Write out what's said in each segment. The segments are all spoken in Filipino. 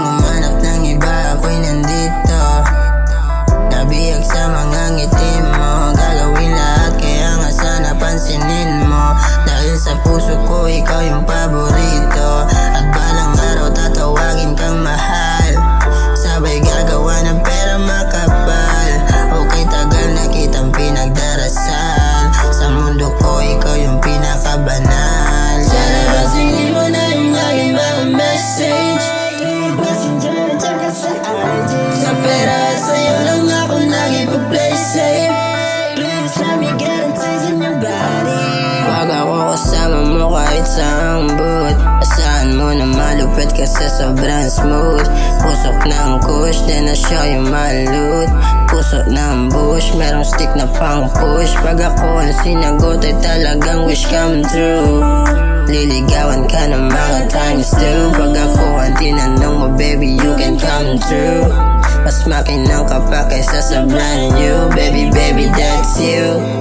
don't. Isang boot Asahan mo na malupit kasi sobrang smooth. Pusok ng kush, then na show yung malut Puso ng bush, merong stick na pang push. Pag ako ang sinagot ay talagang wish come true. Liligawan ka ng mga times two Pag ako ang tinanong mo baby you can come true. Mas makinang ka pa kaysa sa brand new. Baby baby that's you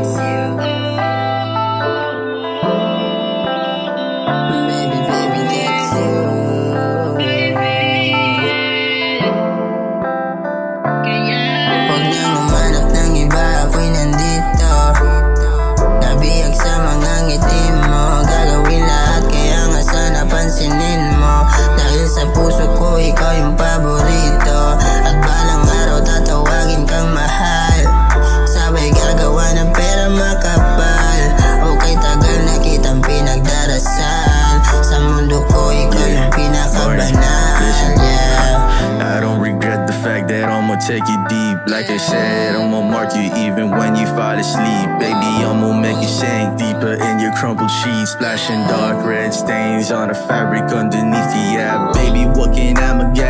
take you deep. Like I said, I'ma mark you even when you fall asleep. Baby, I'ma make you sink deeper in your crumpled sheets. Splashing dark red stains on the fabric underneath the app. Baby, what can I magalala?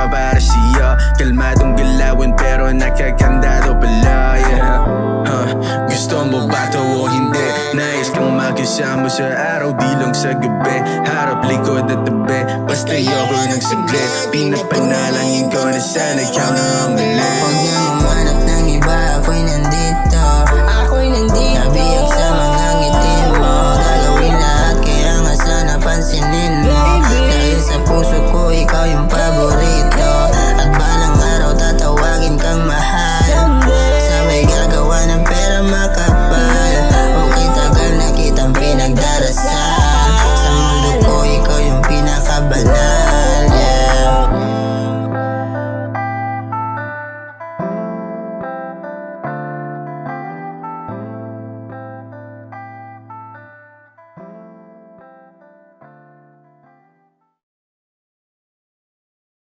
Ako para siya. Kalmadong galawin pero nakakandado pala, yeah. Huh, gusto mo ba to o hindi? Nais kang makisama sa araw, di lang sa gabi Harap, likod at tabi, basta ayoko ng saglit Pinapanalangin ko na sana ikaw na ang galing Huwag nang